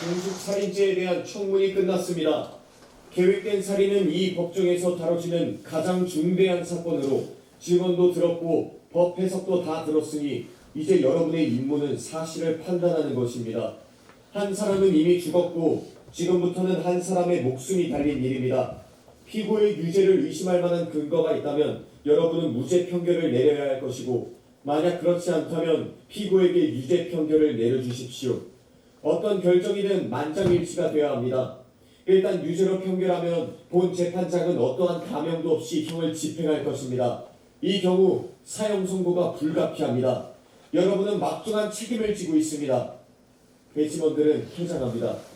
공숙살인죄에 대한 청문이 끝났습니다. 계획된 살인은 이 법정에서 다뤄지는 가장 중대한 사건으로 증언도 들었고 법 해석도 다 들었으니 이제 여러분의 임무는 사실을 판단하는 것입니다. 한 사람은 이미 죽었고 지금부터는 한 사람의 목숨이 달린 일입니다. 피고의 유죄를 의심할 만한 근거가 있다면 여러분은 무죄 판결을 내려야 할 것이고 만약 그렇지 않다면 피고에게 유죄 판결을 내려주십시오. 어떤 결정이든 만장일치가 되어야 합니다. 일단 유죄로 판결하면 본 재판장은 어떠한 감형도 없이 형을 집행할 것입니다. 이 경우 사형 선고가 불가피합니다. 여러분은 막중한 책임을 지고 있습니다. 배심원들은 퇴장합니다.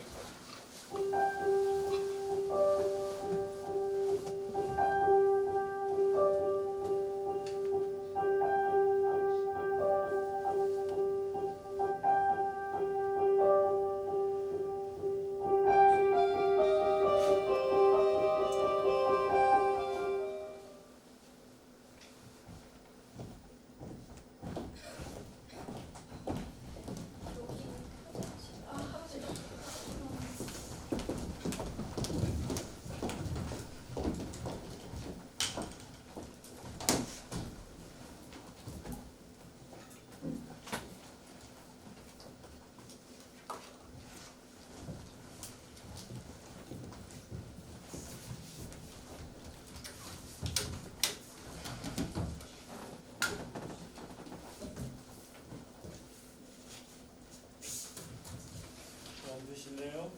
안 드실래요?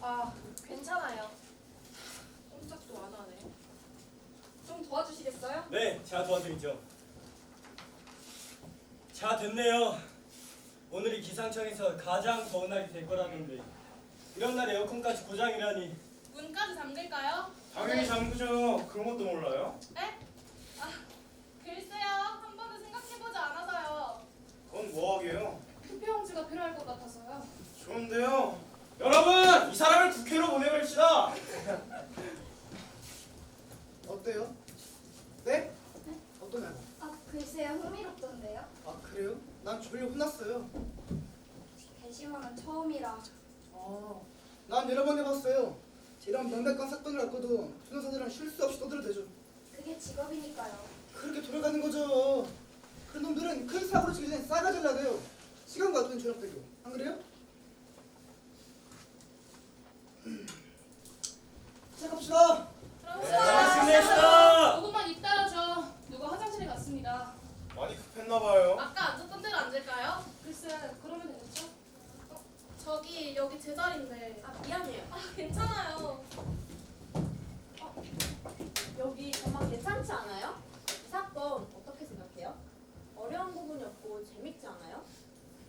아, 괜찮아요. 꼼짝도 안 하네. 좀 도와주시겠어요? 네, 제가 도와드리죠. 자, 됐네요. 오늘이 기상청에서 가장 더운 날이 될 거라는데 이런 날 에어컨까지 고장이라니 문까지 잠글까요? 당연히 잠그죠. 그런 것도 몰라요? 네? 아, 글쎄요. 한 번도 생각해보지 않아서요. 그건 뭐하게요? 투표용지가 필요할 것 같아서요. 좋은데요. 여러분, 이 사람을 국회로 보내버립시다. 어때요? 네? 어떠나요? 아, 글쎄요, 흥미롭던데요? 아 그래요? 난 졸려 혼났어요. 배심원은 처음이라. 아, 난 여러 번 해봤어요. 이런 명백한 사건을 갖고도 변호사들은 실수 없이 떠들어대죠. 그게 직업이니까요. 그렇게 돌아가는 거죠. 그런 놈들은 큰 사고를 치기 전에 싸가질러야 돼요. 시간과 돈 절약되고. 안 그래요? 시작합시다. 수고하셨습니다. 알겠습니다. 조금만 이따라죠. 누가 화장실에 갔습니다. 많이 급했나봐요. 아까 앉았던 데로 앉을까요? 글쎄, 그러면 되겠죠? 어, 저기 여기 제 자리인데. 아, 미안해요. 아, 괜찮아요. 여기 정말 괜찮지 않아요? 이 사건 어떻게 생각해요? 어려운 부분이 없고 재밌지 않아요?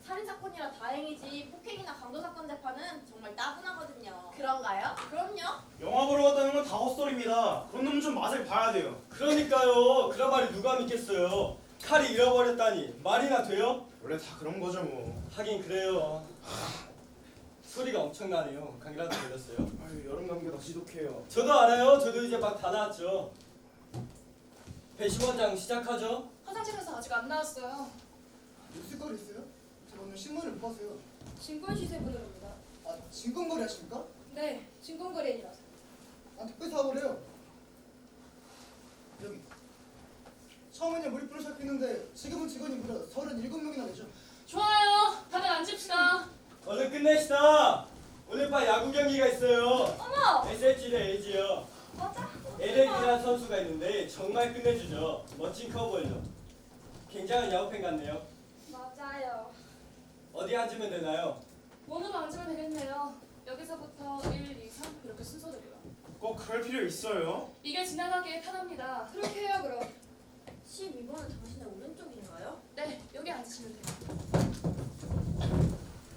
살인 사건이라 다행이지 폭행이나 강도 사건 재판은 정말 따분하거든요. 그런가요? 그럼요. 영화 보러 갔다는 건 다 헛소리입니다. 그런 놈은 좀 맛을 봐야 돼요. 그러니까요. 그런 말이 누가 믿겠어요. 칼이 잃어버렸다니 말이나 돼요? 원래 다 그런 거죠 뭐. 하긴 그래요. 소리가 엄청나네요. 감기라도 걸렸어요. 아유, 여름 감기가 지독해요. 저도 알아요. 저도 이제 막 다 나왔죠. 배심원장 시작하죠. 화장실에서 아직 안 나왔어요. 있을 거 있어요? 오늘 신문을 못 봤어요. 증권 시세 보내봅니다. 아, 진검거래 하십니까? 네, 증권거래인이라서. 아, 특별 사업을 해요. 여기. 처음에는 몰입부를 시작했는데 지금은 직원이 무려 37명이나 되죠. 좋아요. 다들 앉읍시다. 얼른 끝내시다. 오늘 밤 야구 경기가 있어요. 어머! SLG 대 LG요. 맞아. LA라는 선수가 있는데 정말 끝내주죠. 멋진 커버죠. 굉장한 야구팬 같네요. 어디 앉으면 되나요? 원으로 앉으면 되겠네요. 여기서부터 1, 2, 3 이렇게 순서대로요. 꼭 그럴 필요 있어요? 이게 지나가기에 편합니다. 그렇게 해요 그럼. 12번은 당신의 오른쪽인가요? 네, 여기 앉으시면 돼요.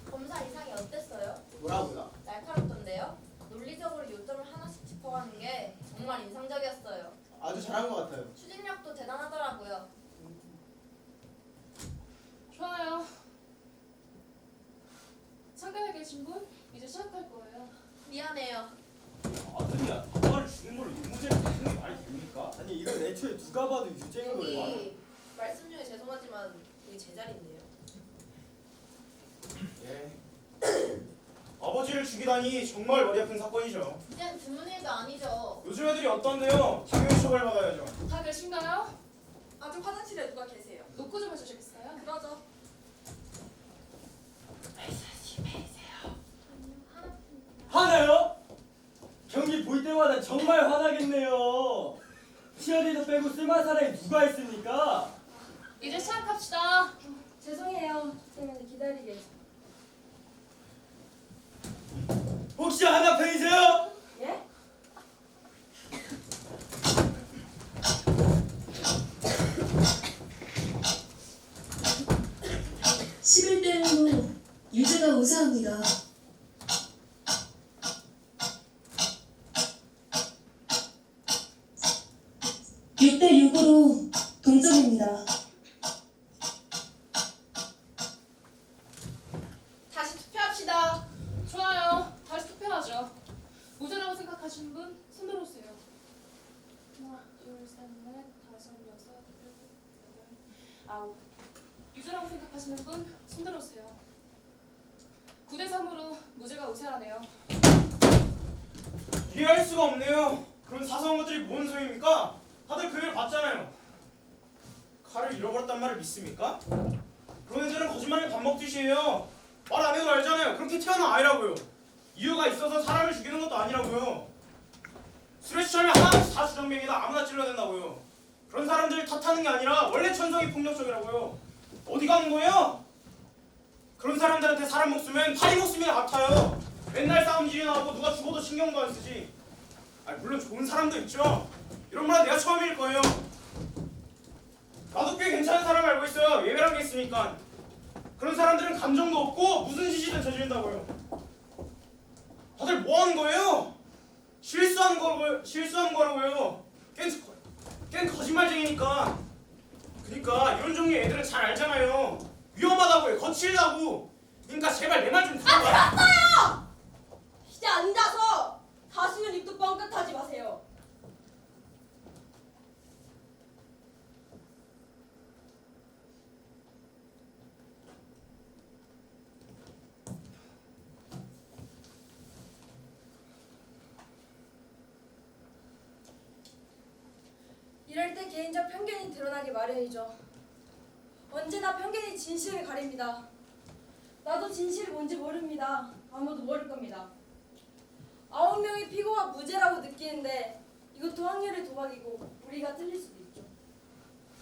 검사 이상이 어땠어요? 뭐라고요? 날카롭던데요? 논리적으로 요점을 하나씩 짚어가는 게 정말 인상적이었어요. 아주 잘한 것 같아요. 추진력도 대단하더라고요. 좋아요. 창가에 계신 분 이제 시작할 거예요. 미안해요. 아들이야, 아빠를 죽인 걸로 유무죄를 받는 게 말이 됩니까? 아니 이건 애초에 누가 봐도 유죄인 거예요. 여기 말씀 중에 죄송하지만 여기 제 자리인데요. 예. 아버지를 죽이다니 정말 머리 아픈 사건이죠. 이젠 드문 일도 아니죠. 요즘 애들이 어떤데요? 당연히 처벌받아야죠. 다 계신가요? 아직 화장실에 누가 계세요? 놓고 좀 해주시겠어요? 그러죠. 화나요? 경기 볼 때마다 정말 화나겠네요. 치어리더 빼고 쓸만한 사람이 누가 있습니까? 이제 시작합시다. 죄송해요. 선생님 기다리게 해서. 혹시 하나 팬이세요? 예? 십일 대 1로 유재가 우세합니다. 육 대 6으로 동점입니다. 다시 투표합시다. 좋아요. 다시 투표하죠. 무죄라고 생각하시는 분손 들어 주세요. 하나, 둘, 셋, 넷, 다섯, 여섯, 일곱, 여덟, 아홉. 유죄라고 생각하시는 분 손 들어 주세요. 9대 3으로 무죄가 우세하네요. 이해할 수가 없네요. 그런 사소한 것들이 뭔 소용입니까? 다들 그일 봤잖아요. 칼을 잃어버렸단 말을 믿습니까? 그런 애들은 거짓말에 밥 먹듯이 해요. 말 안 해도 알잖아요. 그렇게 태어난 아이라고요. 이유가 있어서 사람을 죽이는 것도 아니라고요. 술에 취하면 하나씩 다 주정뱅이다 아무나 찔러댄다고요. 그런 사람들 탓하는 게 아니라 원래 천성이 폭력적이라고요. 어디 가는 거예요? 그런 사람들한테 사람 목숨은 파리 목숨이나 같아요. 맨날 싸움질이 나고 누가 죽어도 신경도 안 쓰지. 아 물론 좋은 사람도 있죠. 이런 말은 내가 처음일 거예요. 나도 꽤 괜찮은 사람 알고 있어요. 예외란 게 있으니까. 그런 사람들은 감정도 없고 무슨 짓이든 저지른다고요. 다들 뭐 하는 거예요? 실수한 거라고요. 실수한 거라고요. 깬, 깬 거짓말쟁이니까. 그러니까 이런 종류의 애들은 잘 알잖아요. 위험하다고요. 거칠다고. 그러니까 제발 내 말좀 들어봐. 이제 앉아서 다시는 입도 뻥끗하지 마세요. 이럴 때 개인적 편견이 드러나기 마련이죠. 언제나 편견이 진실을 가립니다. 나도 진실이 뭔지 모릅니다. 아무도 모를 겁니다. 아홉 명의 피고가 무죄라고 느끼는데 이것도 확률의 도박이고 우리가 틀릴 수도 있죠.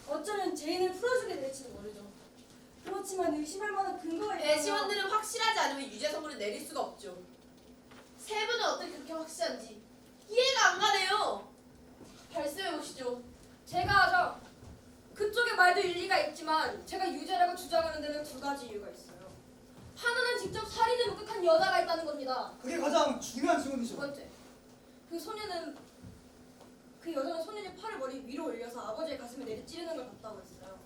어쩌면 죄인을 풀어주게 될지도 모르죠. 그렇지만 의심할 만한 근거가 있다면 배심원들은 확실하지 않으면 유죄 선고를 내릴 수가 없죠. 세 분은 어떻게 그렇게 확실한지 이해가 안 가네요. 발표해 보시죠. 제가 하죠. 그쪽의 말도 일리가 있지만 제가 유죄라고 주장하는 데는 두 가지 이유가 있어요. 하나는 직접 살인을 목격한 여자가 있다는 겁니다. 그게 가장 중요한 두 증언이죠. 번째, 그 소녀는 그 여자는 소녀의 팔을 머리 위로 올려서 아버지의 가슴에 내리 찌르는 걸 봤다고 했어요.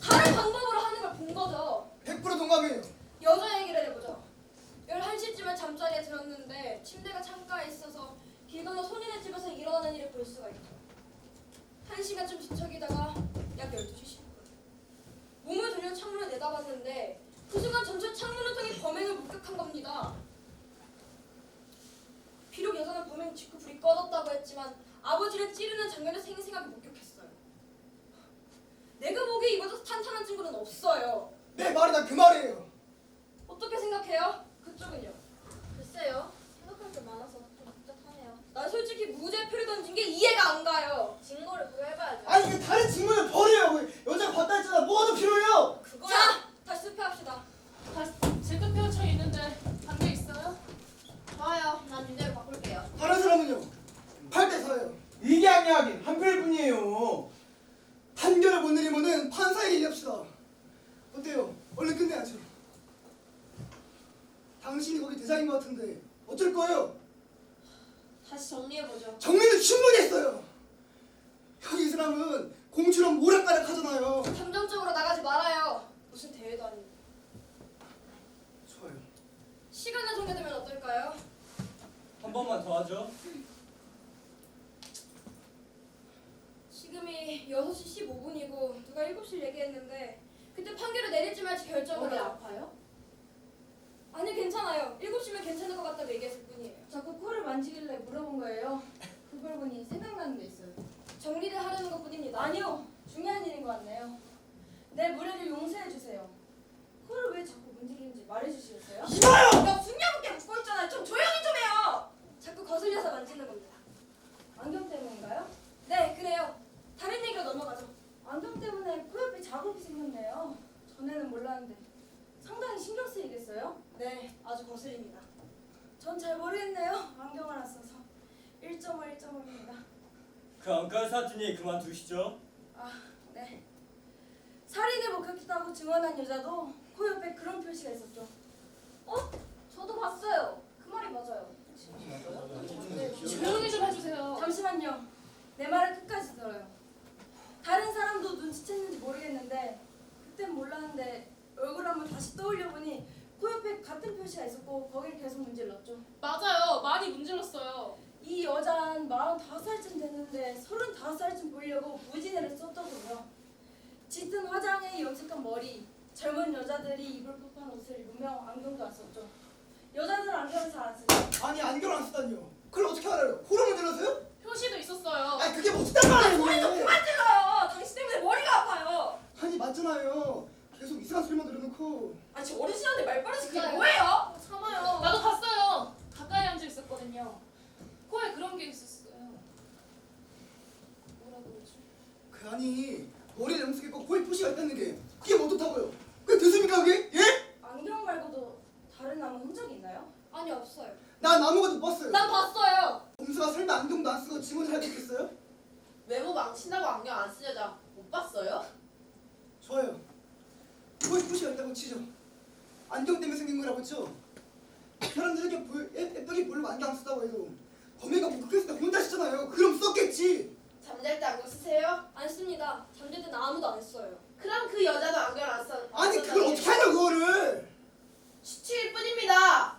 다른 방법으로 하는 걸 본 거죠. 100% 동감이에요. 여자 얘기를 해보죠. 11시쯤에 잠자리에 들었는데 침대가 창가에 있어서 길 건너 소녀네 집에서 일어나는 일을 볼 수가 있죠 1시간쯤 뒤척이다가 약 12시 10분 몸을 돌려 창문을 내다봤는데 그 순간 전체 창문을 통해 범행을 목격한 겁니다. 비록 여자는 범행 직후 불이 꺼졌다고 했지만 아버지를 찌르는 장면을 생생하게 목격했어요. 내가 보기에 이보다 탄탄한 증거는 없어요. 내 말이 다그 말이에요. 어떻게 생각해요? 아니 그 다른 증거를 버려요. 그 여자가 봤다 했잖아. 뭐가 더 필요해요? 그거야. 자, 다시 투표합시다. 다시 제 투표처 있는데 반대 있어요? 좋아요. 난 유죄를 바꿀게요. 다른 사람은요? 8대 4예요. 이게 아니하긴 한표뿐이에요. 판결을 못 내리면은 판사에게 얘기합시다. 어때요? 얼른 끝내야죠. 당신이 거기 대장인 것 같은데 어쩔 거예요? 다시 정리해보죠. 정리는 충분히 했어요. 여기 이 사람은 공처럼 오락가락 하잖아요. 감정적으로 나가지 말아요. 무슨 대회도 아니고. 좋아요. 시간을 정해두면 어떨까요? 한 번만 더 하죠. 지금이 6시 15분이고 누가 7시를 얘기했는데 그때 판결을 내릴지 말지 결정을 머리 하자. 아파요? 아니 괜찮아요. 7시면 괜찮을 것 같다고 얘기했을 뿐이에요. 자꾸 코를 만지길래 물어본 거예요. 그걸 보니 생각나는 게 있어요. 정리를 하려는 것 뿐입니다. 아니요. 중요한 일인 것 같네요. 내 무례를 용서해 주세요. 코를 왜 자꾸 문지르는지 주시겠어요? 이봐요! 나 중요하게 묻고 있잖아요. 좀 조용히 좀 해요. 자꾸 거슬려서 만지는 겁니다. 안경 때문인가요? 네, 그래요. 다른 얘기로 넘어가죠. 안경 때문에 코 옆에 자국이 생겼네요. 전에는 몰랐는데 상당히 신경 쓰이겠어요? 네, 아주 거슬립니다. 전 잘 모르겠네요. 안경을 안 써서 1.5, 1.5입니다. 그 안과 사진이 그만두시죠. 아, 네. 살인을 목격했다고 증언한 여자도 코 옆에 그런 표시가 있었죠. 어? 저도 봤어요. 그 말이 맞아요. 조용히 좀 해주세요. 잠시만요. 내 말을 끝까지 들어요. 다른 사람도 눈치챘는지 모르겠는데 그땐 몰랐는데 얼굴 한번 다시 떠올려 보니 코 옆에 같은 있었고 거기를 계속 문질렀죠. 맞아요. 많이 문질렀어요. 이 여자는 45살쯤 됐는데 35살쯤 보이려고 무진애를 썼더군요. 짙은 화장에 염색한 머리, 젊은 여자들이 입을 법한 옷을 입으며 안경도 안 썼죠. 여자들은 안경을 잘 안 쓰죠. 아니 안경 안 쓰다니요. 그걸 어떻게 알아요? 코를 문질러서요? 표시도 있었어요. 아니 그게 뭐 어떻단 말이에요? 소리 좀 그만 질러요! 당신 때문에 머리가 아파요! 아니 맞잖아요. 계속 이상한 소리만 들어놓고 아니 저 어르신한테 말버릇이 그게. 뭐예요? 참아요. 나도 봤어요. 가까이 앉아 있었거든요. 코에 그런 게 있었어요. 뭐라 그러지? 그 아니 머리에 염색했 고 코에 표시가 있다는 게 그게 뭐 어떻다고요? 그게 됐습니까 그게? 예? 안경 말고도 다른 남은 흔적이 있나요? 아니 없어요. 난 아무것도 못 봤어요. 난 봤어요. 범수가 설마 안경도 안 쓰고 지문을 하고 있겠어요? 외모 망친다고 안경 안쓴 여자 못 봤어요? 좋아요. 코에 표시가 있다고 치죠. 안경 때문에 생긴 거라고 죠 사람들이 이렇게 보- 예- 예쁘게 보려고 안경 안 쓰다고 해도 목격했을 때 혼자 쓰잖아요. 그럼 썼겠지. 잠잘 때 안경 쓰세요? 안 씁니다. 잠들 때는 아무도 안 했어요. 그럼 그 여자도 안경 안 써. 아니 그걸 어떻게 하냐 그거를. 수치일 뿐입니다.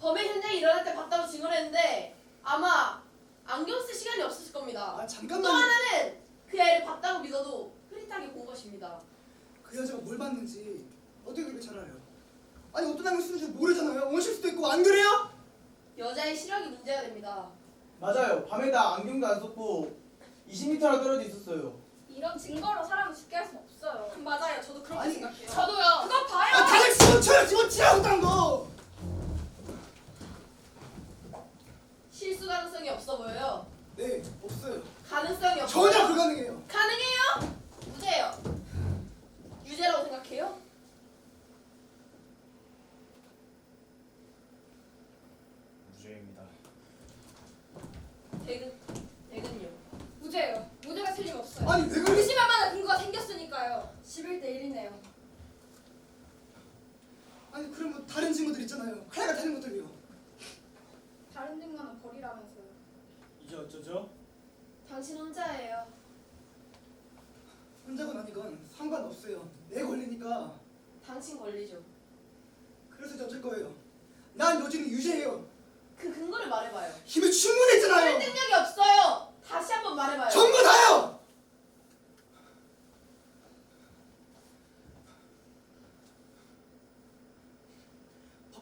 범행 현장이 일어날 때 봤다고 증언했는데 아마 안경 쓸 시간이 없었을 겁니다. 아 또 잠깐만. 하나는 그 애를 봤다고 믿어도 흐릿하게 본 것입니다. 그 여자가 뭘 봤는지 어떻게 그렇게 잘 알아요? 아니 어떤 안경 쓰는지 모르잖아요. 원실 수도 있고 안 그래요? 여자의 시력이 문제가 됩니다. 맞아요. 밤에 나 안경도 안 썼고 20m나 떨어져 있었어요. 이런 증거로 사람을 죽게 할 수는 없어요. 맞아요. 저도 그렇게 아니, 생각해요. 저도요. 그거 봐요. 아 다들 집어쳐요 집어치라고 딴 거. 실수 가능성이 없어 보여요. 네 없어요. 가능성이 없어요. 전혀 불가능해요. 가능해요? 무죄예요. 유죄라고 생각해요? 무죄입니다. 대근 대근요. 무죄예요. 무죄가 틀림없어요. 아니 왜 그래? 의심할 만한 근거가 생겼으니까요. 11대 1이네요. 아니 그러면 다른 친구들 있잖아요. 칼가 다른 것들이요. 다른 증거는 버리라면서요. 이제 어쩌죠? 당신 혼자예요. 혼자건 아니건 상관없어요. 내 걸리니까. 당신 걸리죠. 그래서 이제 어쩔 거예요. 난 여전히 유죄예요. 그 근거를 말해봐요. 힘이 충분했잖아요. 설득력이 없어요. 다시 한번 말해봐요. 전부 다요.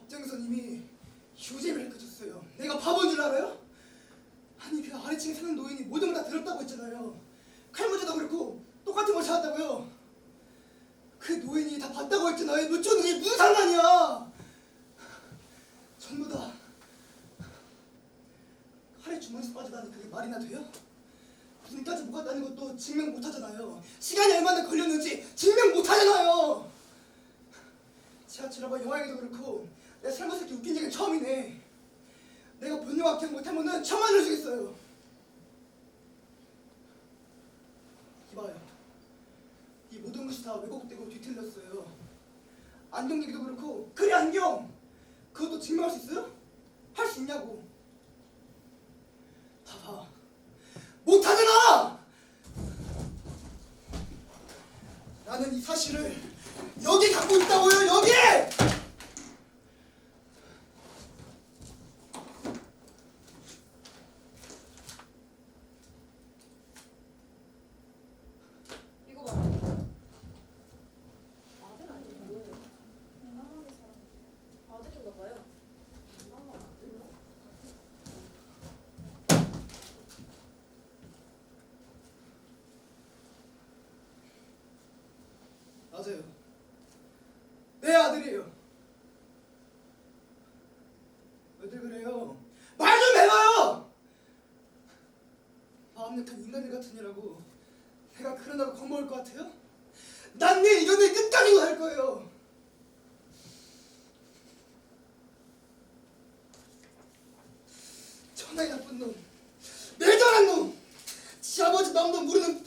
법정에서 이미 밝혀줬어요. 내가 바보인 줄 알아요? 아니 그 아래층에 사는 노인이 모든 걸 다 들었다고 했잖아요. 칼 모자도 그렇고 똑같은 걸 찾았다고요. 그 노인이 다 봤다고 했잖아요. 노초는 이게 무슨 상관이야? 전부 다 칼에 주머니에서 빠져나는 그게 말이나 돼요? 눈까지 못 갔다는 것도 증명 못 하잖아요. 시간이 얼마나 걸렸는지 증명 못 하잖아요. 지하철하고 영화에도 그렇고 내 살면서 이렇게 웃긴 얘기 처음이네. 내가 본영 합격 못하면은 천만 원 주겠어요. 이봐요. 이 모든 것이 다 왜곡되고 뒤틀렸어요. 안경 얘기도 그렇고 그래 안경 그것도 증명할 수 있어요? 할 수 있냐고. 봐봐. 못하잖아! 나는 이 사실을 여기 갖고 있다고요, 여기! 맞아요. 내 아들이에요. 왜들 그래요? 말 좀 해봐요! 마음 약한 인간들 같은 이라고 내가 그러다가 겁먹을 것 같아요? 난 내 이런 일 끝까지 할 거예요! 천하의 나쁜 놈! 매정한 놈! 지 아버지 마음도 모르는